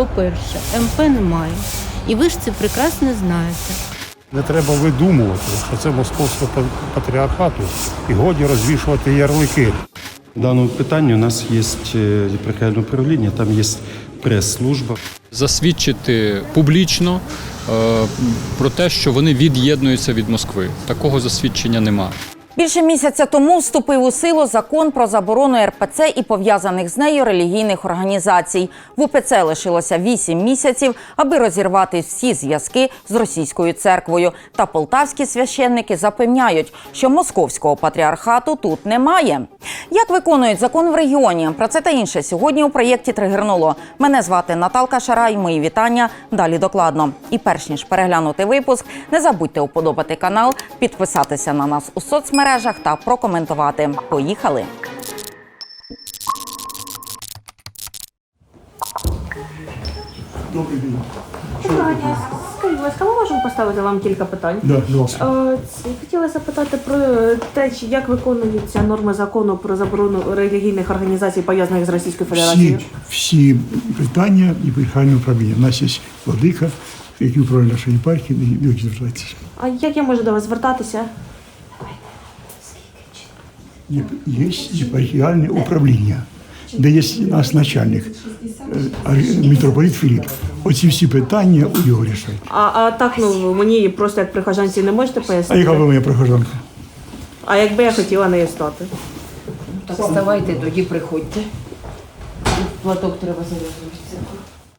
по-перше, МП немає. І ви ж це прекрасно знаєте. Не треба видумувати, що це московського патріархату, і годі розвішувати ярлики. В даному питанні у нас є єпархіальне управління, там є прес-служба. засвідчити публічно е, про те, що вони від'єднуються від Москви. Такого засвідчення немає. Більше місяця тому вступив у силу закон про заборону РПЦ і пов'язаних з нею релігійних організацій. В УПЦ лишилося 8 місяців, аби розірвати всі зв'язки з російською церквою. Та полтавські священники запевняють, що московського патріархату тут немає. Як виконують закон в регіоні? Про це та інше сьогодні у проєкті Тригернуло. Мене звати Наталка Шарай. Мої вітання. Далі докладно. І перш ніж переглянути випуск, не забудьте уподобати канал, підписатися на нас у соцмережах та прокоментувати. Поїхали! Доброго дня. Скажіть, будь ласка, ми можемо поставити вам кілька питань? Да, будь ласка. Е, ц- Хотіла запитати про те, чи як виконуються норми закону про заборону релігійних організацій, пов'язаних з Російською Федерацією? всі питання і прихальне управління. У нас є владика, який управляє нашою єпархією, і люди звертаються. А як я можу до вас звертатися? Є єпархіальне управління, де є у нас начальник, арі- митрополит Філіп. Оці всі питання у його рішають. А, а так, ну мені просто як прихожанці не можете А пояснити? яка ви моя прихожанка? А якби я хотіла нею стати? Так вставайте, тоді приходьте. Платок треба зав'язувати.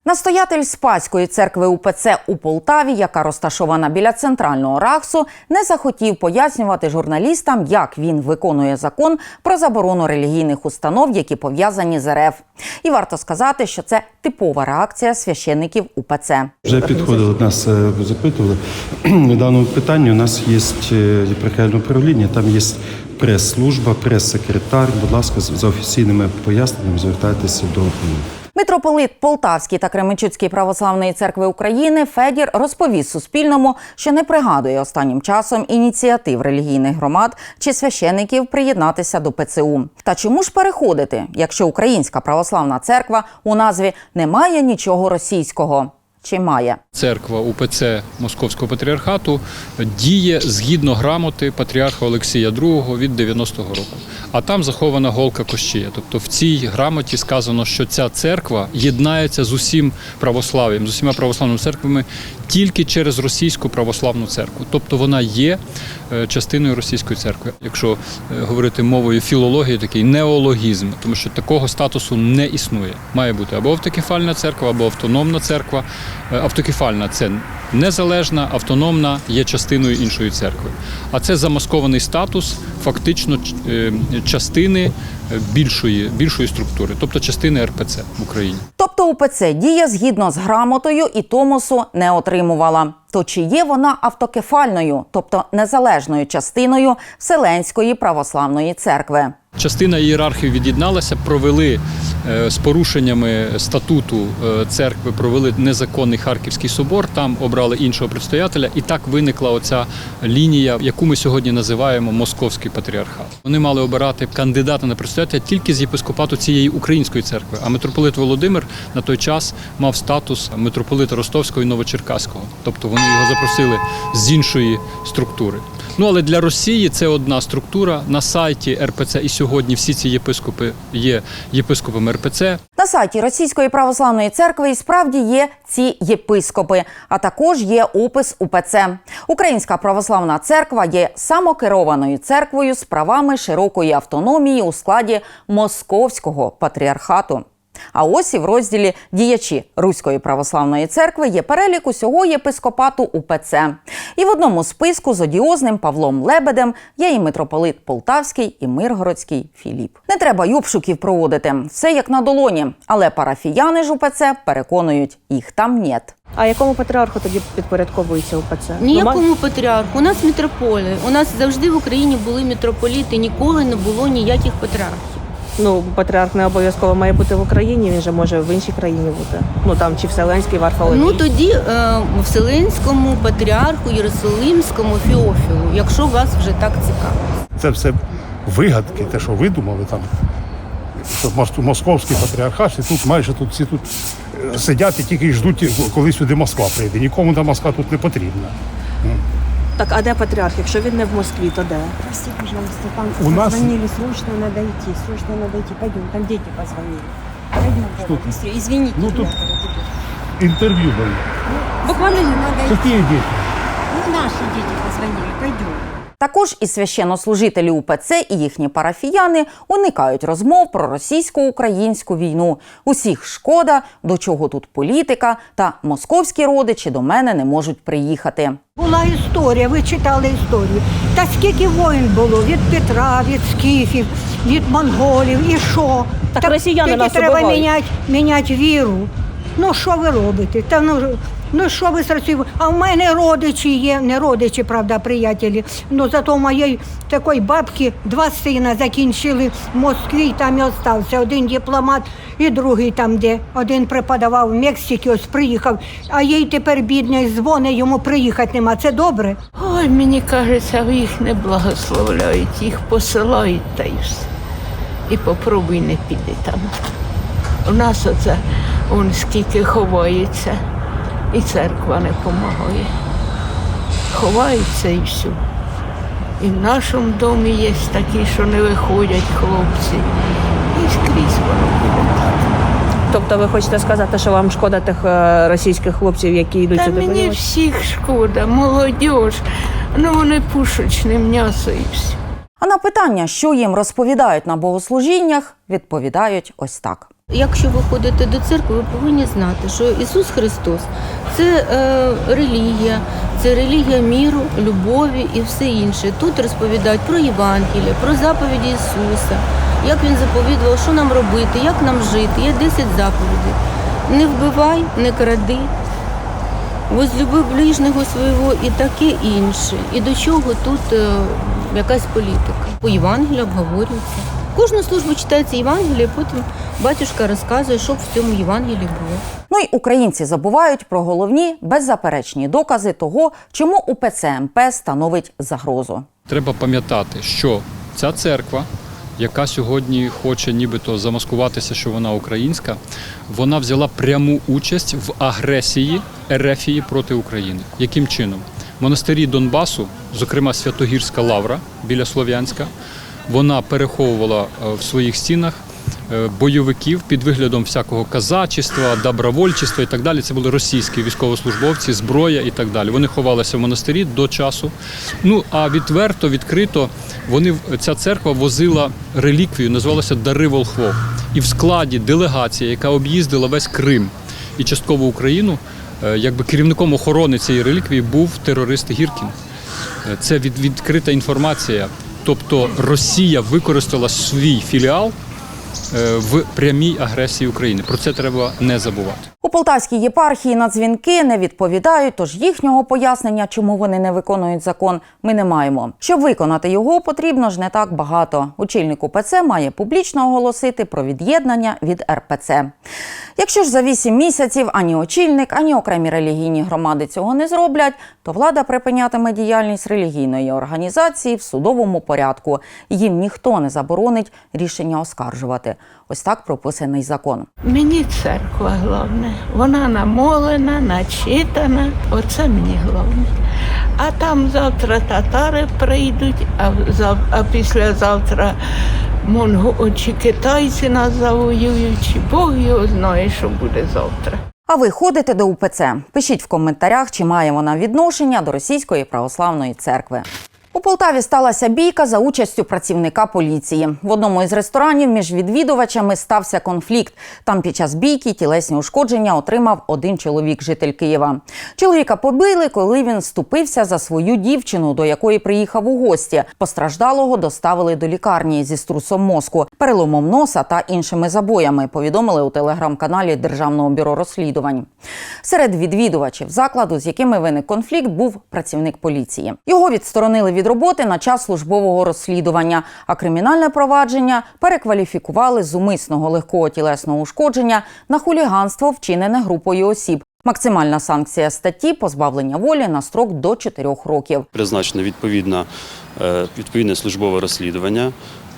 Настоятель Спаської церкви УПЦ у Полтаві, яка розташована біля центрального рахсу, не захотів пояснювати журналістам, як він виконує закон про заборону релігійних установ, які пов'язані з РФ. І варто сказати, що це типова реакція священників УПЦ. Вже підходили, нас е, запитували. Даному питанні у нас є єпархіальне управління, там є прес-служба, прес-секретар. Будь ласка, за офіційними поясненнями звертайтеся до. Митрополит Полтавський та Кременчуцької православної церкви України Федір розповів Суспільному, що не пригадує останнім часом ініціатив релігійних громад чи священиків приєднатися до ПЦУ. Та чому ж переходити, якщо Українська православна церква у назві не має нічого російського? Чи має? Церква УПЦ Московського патріархату діє згідно грамоти патріарха Олексія II від 90-го року. А там захована голка Кощія. Тобто в цій грамоті сказано, що ця церква єднається з усім православ'ям, з усіма православними церквами тільки через російську православну церкву. Тобто вона є е, частиною російської церкви. Якщо е, говорити мовою філології, такий неологізм, тому що такого статусу не існує. Має бути або автокефальна церква, або автономна церква. Е, Автокефальна це незалежна, автономна, є частиною іншої церкви. А це замаскований статус фактично е, частини більшої, більшої структури, тобто частини РПЦ в Україні. Тобто УПЦ діє згідно з грамотою і Томосу не отримувала. То чи є вона автокефальною, тобто незалежною частиною Вселенської православної церкви? Частина ієрархів від'єдналася, провели е, з порушеннями статуту е, церкви, провели незаконний Харківський собор. Там обрали іншого предстоятеля, і так виникла оця лінія, яку ми сьогодні називаємо Московський патріархат. Вони мали обирати кандидата на предстоятеля тільки з єпископату цієї української церкви. А митрополит Володимир на той час мав статус митрополита Ростовського і Новочеркаського, тобто вони його запросили з іншої структури. Ну але для Росії це одна структура. На сайті РПЦ і сьогодні всі ці єпископи є єпископами РПЦ. На сайті Російської православної церкви і справді є ці єпископи, а також є опис УПЦ. Українська православна церква є самокерованою церквою з правами широкої автономії у складі Московського патріархату. А ось і в розділі діячі Руської православної церкви є перелік усього єпископату УПЦ. І в одному списку з одіозним Павлом Лебедем є і митрополит Полтавський і Миргородський Філіп. Не треба й обшуків проводити, все як на долоні. Але парафіяни ж УПЦ переконують, їх там нет. А якому патріарху тоді підпорядковується УПЦ? Ніякому патріарху. У нас мітрополи. У нас завжди в Україні були мітрополіти. Ніколи не було ніяких патріархів. Ну, патріарх не обов'язково має бути в Україні, він же може в іншій країні бути. Ну там чи Вселенський Варфоломій. Ну тоді е, Вселенському патріарху Єрусалимському Феофілу, якщо вас вже так цікавить. Це все вигадки, те, що видумали там. Що мос- московський патріархат, і тут майже тут всі тут е, сидять і тільки ждуть, коли сюди Москва прийде. Нікому та Москва тут не потрібна. Так, а де патріарх? Якщо він не в Москві, то де? Прости, пожалуйста, там У нас- позвонили, срочно надо идти, срочно надо идти. Пойдем, там дети позвонили. Пойдем, Вова, быстрее, извините Ну, тут- меня. Інтерв'ю дають. Буквально надо идти. Які діти? Ну, наши дети позвонили, пойдем. Також і священнослужителі УПЦ і їхні парафіяни уникають розмов про російсько-українську війну. Усіх шкода, до чого тут політика, та московські родичі до мене не можуть приїхати. Була історія, ви читали історію. Та скільки воїн було від Петра, від скіфів, від монголів і що? Так росіяни нас треба міняти, міняти віру. Ну що ви робите? Та ну, ну що ви Росією? А в мене родичі є, не родичі, правда, приятелі. Ну зато моєї такої бабки два сина закінчили в Москві, і там і остався. Один дипломат і другий там, де один преподавав в Мексиці, ось приїхав, а їй тепер бідний дзвони, йому приїхати нема. Це добре. Ой, мені кажеться, їх не благословляють, їх посилають та й все. І попробуй не піди там. У нас оце он скільки ховається, і церква не допомагає. Ховаються і все. І в нашому домі є такі, що не виходять хлопці. І скрізь воно буде. Тобто ви хочете сказати, що вам шкода тих е, російських хлопців, які йдуть Та сюди мені воювати? всіх шкода, молодь. Ну вони пушечне м'ясо і все. А на питання, що їм розповідають на богослужіннях, відповідають ось так. Якщо ви ходите до церкви, ви повинні знати, що Ісус Христос це е, релігія, це релігія міру, любові і все інше. Тут розповідають про Євангеліє, про заповіді Ісуса, як Він заповідував, що нам робити, як нам жити. Є 10 заповідей. Не вбивай, не кради, возлюби ближнього свого і таке інше. І до чого тут е, якась політика? По Євангелію обговорюється. Кожну службу читається Євангеліє, потім батюшка розказує, що в цьому Євангелії було. Ну й українці забувають про головні беззаперечні докази того, чому УПЦ МП становить загрозу. Треба пам'ятати, що ця церква, яка сьогодні хоче нібито замаскуватися, що вона українська, вона взяла пряму участь в агресії Ерефії проти України. Яким чином? Монастирі Донбасу, зокрема Святогірська лавра біля Слов'янська, вона переховувала е, в своїх стінах бойовиків під виглядом всякого казачества, добровольчества і так далі. Це були російські військовослужбовці, зброя і так далі. Вони ховалися в монастирі до часу. Ну а відверто, відкрито вони ця церква возила реліквію, називалася Дари Волхвов. І в складі делегації, яка об'їздила весь Крим і частково Україну, е, якби керівником охорони цієї реліквії був терорист Гіркін. Е, Це від, відкрита інформація. Тобто Росія використала свій філіал е, в прямій агресії України. Про це треба не забувати. У Полтавській єпархії на дзвінки не відповідають, тож їхнього пояснення, чому вони не виконують закон, ми не маємо. Щоб виконати його, потрібно ж не так багато. Очільник УПЦ має публічно оголосити про від'єднання від РПЦ. Якщо ж за вісім місяців ані очільник, ані окремі релігійні громади цього не зроблять, то влада припинятиме діяльність релігійної організації в судовому порядку. Їм ніхто не заборонить рішення оскаржувати. Ось так прописаний закон. Мені церква головне. Вона намолена, начитана. Оце мені головне. А там завтра татари прийдуть, а, зав... а післязавтра монго... чи китайці нас завоюють, чи Бог його знає, що буде завтра. А ви ходите до УПЦ? Пишіть в коментарях, чи має вона відношення до Російської православної церкви. У Полтаві сталася бійка за участю працівника поліції. В одному із ресторанів між відвідувачами стався конфлікт. Там під час бійки тілесні ушкодження отримав один чоловік, житель Києва. Чоловіка побили, коли він вступився за свою дівчину, до якої приїхав у гості. Постраждалого доставили до лікарні зі струсом мозку, переломом носа та іншими забоями. Повідомили у телеграм-каналі Державного бюро розслідувань. Серед відвідувачів закладу, з якими виник конфлікт, був працівник поліції. Його відсторонили від роботи на час службового розслідування, а кримінальне провадження перекваліфікували з умисного легкого тілесного ушкодження на хуліганство, вчинене групою осіб. Максимальна санкція статті позбавлення волі на строк до 4 років. призначено відповідна, е, відповідне службове розслідування.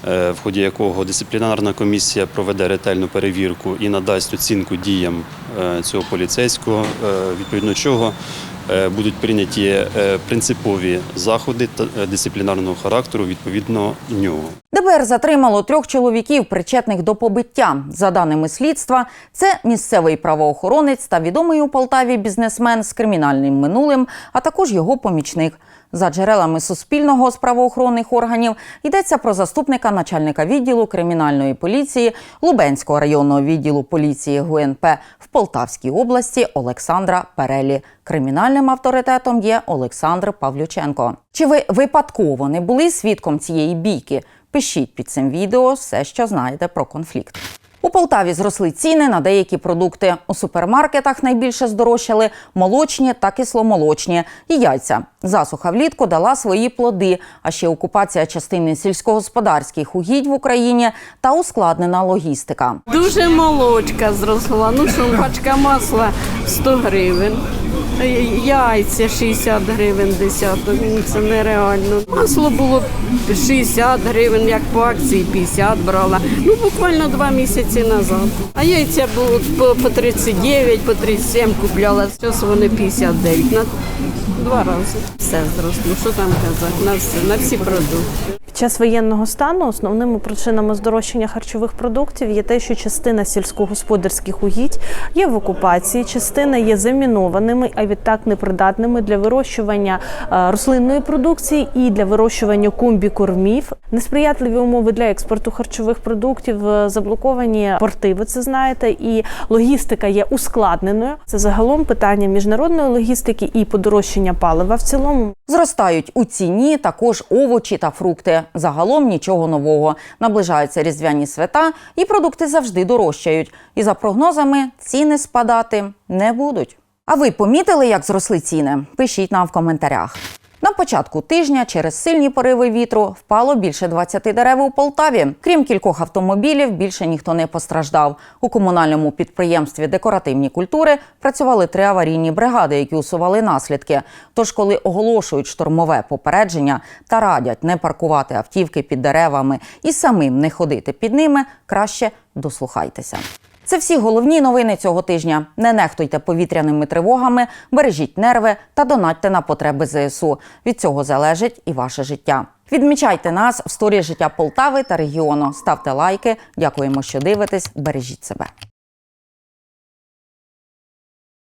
е, в ході якого дисциплінарна комісія проведе ретельну перевірку і надасть оцінку діям е, цього поліцейського, е, відповідно чого будуть прийняті е, принципові заходи е, дисциплінарного характеру відповідно нього. ДБР затримало трьох чоловіків, причетних до побиття. За даними слідства, це місцевий правоохоронець та відомий у Полтаві бізнесмен з кримінальним минулим, а також його помічник. За джерелами Суспільного з правоохоронних органів йдеться про заступника начальника відділу кримінальної поліції Лубенського районного відділу поліції ГУНП в Полтавській області Олександра Перелі. Кримінальним авторитетом є Олександр Павлюченко. Чи ви випадково не були свідком цієї бійки? Пишіть під цим відео все, що знаєте про конфлікт. У Полтаві зросли ціни на деякі продукти. У супермаркетах найбільше здорожчали молочні та кисломолочні і яйця. Засуха влітку дала свої плоди, а ще окупація частини сільськогосподарських угідь в Україні та ускладнена логістика. Дуже молочка зросла. Ну що, пачка масла 100 гривень. Яйця 60 гривень десяток. Ну, Це нереально. Масло було 60 гривень, як по акції 50 брала. Ну буквально два місяці назад. А яйця було по, по 39, по 37 купляла. Зараз вони 59. На два рази. Все зросло. Що там казати? На все, на всі продукти. Під час воєнного стану основними причинами здорожчання харчових продуктів є те, що частина сільськогосподарських угідь є в окупації, частина є замінованими, а відтак непридатними для вирощування е, рослинної продукції і для вирощування комбікормів. Несприятливі умови для експорту харчових продуктів, е, заблоковані порти. Ви це знаєте, і логістика є ускладненою. Це загалом питання міжнародної логістики і подорожчання палива в цілому. Зростають у ціні також овочі та фрукти. Загалом нічого нового. Наближаються різдвяні свята, і продукти завжди дорожчають. І за прогнозами ціни спадати не будуть. А ви помітили, як зросли ціни? Пишіть нам в коментарях. На початку тижня через сильні пориви вітру впало більше 20 дерев у Полтаві. Крім кількох автомобілів, більше ніхто не постраждав. У комунальному підприємстві декоративні культури працювали три аварійні бригади, які усували наслідки. Тож, коли оголошують штормове попередження та радять не паркувати автівки під деревами і самим не ходити під ними, краще дослухайтеся. Це всі головні новини цього тижня. Не нехтуйте повітряними тривогами, бережіть нерви та донатьте на потреби ЗСУ. Від цього залежить і ваше життя. Відмічайте нас в сторі життя Полтави та регіону. Ставте лайки. Дякуємо, що дивитесь. Бережіть себе.